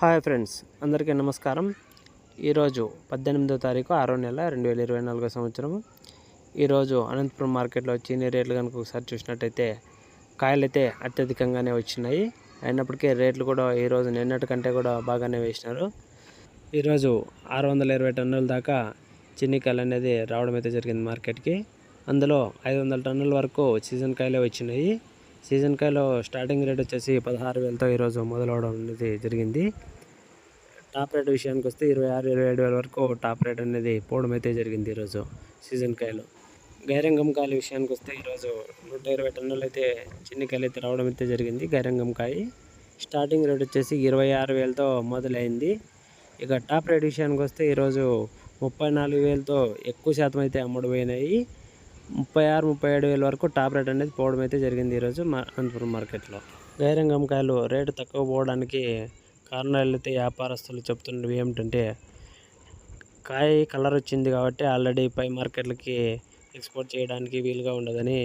Hi friends అందరికీ నమస్కారం. ఈరోజు పద్దెనిమిదో తారీఖు ఆరో నెల రెండు వేల ఇరవై నాలుగో సంవత్సరం ఈరోజు అనంతపురం మార్కెట్లో చీనీ రేట్లు కనుక ఒకసారి చూసినట్టయితే కాయలు అయితే అత్యధికంగానే వచ్చినాయి. అయినప్పటికీ రేట్లు కూడా ఈరోజు నిన్నటి కంటే కూడా బాగానే వేసినారు. ఈరోజు ఆరు వందల ఇరవై టన్నుల దాకా చిన్ని కాయలు అనేది రావడం అయితే జరిగింది మార్కెట్కి. అందులో ఐదు వందల టన్నుల వరకు సీజన్ కాయలే వచ్చినాయి. సీజన్ కాయలో స్టార్టింగ్ రేట్ వచ్చేసి పదహారు వేలతో ఈరోజు మొదలవడం అనేది జరిగింది. టాప్ రేట్ విషయానికి వస్తే ఇరవై ఆరు ఇరవై ఏడు వేల వరకు టాప్ రేట్ అనేది పోవడం అయితే జరిగింది ఈరోజు సీజన్ కాయలు. గైరంగం కాయల విషయానికి వస్తే ఈరోజు నూట ఇరవై టన్నులు అయితే చిన్ని కాయలు అయితే రావడం అయితే జరిగింది గైరంగం కాయ. స్టార్టింగ్ రేట్ వచ్చేసి ఇరవై ఆరు వేలతో మొదలైంది. ఇక టాప్ రేట్ విషయానికి వస్తే ఈరోజు ముప్పై నాలుగు వేలతో ఎక్కువ శాతం అయితే అమ్ముడుపోయినాయి. ముప్పై ఆరు ముప్పై ఏడు వేల వరకు టాప్ రేట్ అనేది పోవడం అయితే జరిగింది ఈరోజు మా అనంతపురం మార్కెట్లో. గైరంగంకాయలు రేటు తక్కువ పోవడానికి కారణాలు అయితే వ్యాపారస్తులు చెప్తున్నవి ఏమిటంటే కాయ కలర్ వచ్చింది కాబట్టి ఆల్రెడీ పై మార్కెట్లకి ఎక్స్పోర్ట్ చేయడానికి వీలుగా ఉండదని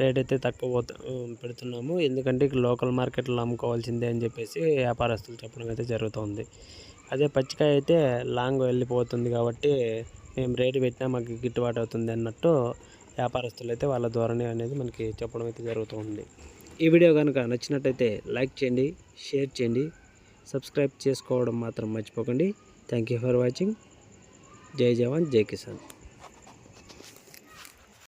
రేట్ అయితే తక్కువ పోతు పెడుతున్నాము. ఎందుకంటే లోకల్ మార్కెట్లో అమ్ముకోవాల్సిందే అని చెప్పేసి వ్యాపారస్తులు చెప్పడం అయితే జరుగుతుంది. అదే పచ్చికాయ అయితే లాంగ్ వెళ్ళిపోతుంది కాబట్టి మేము రేటు పెట్టినా మాకు గిట్టుబాటు అవుతుంది అన్నట్టు వ్యాపారస్తులు అయితే వాళ్ళ ధోరణి అనేది మనకి చెప్పడం అయితే జరుగుతుంది ఈ వీడియో కనుక నచ్చినట్టయితే లైక్ చేయండి షేర్ చేయండి సబ్స్క్రైబ్ చేసుకోవడం మాత్రం మర్చిపోకండి. థ్యాంక్ యూ ఫర్ వాచింగ్ జై జవాన్ జై కిసాన్.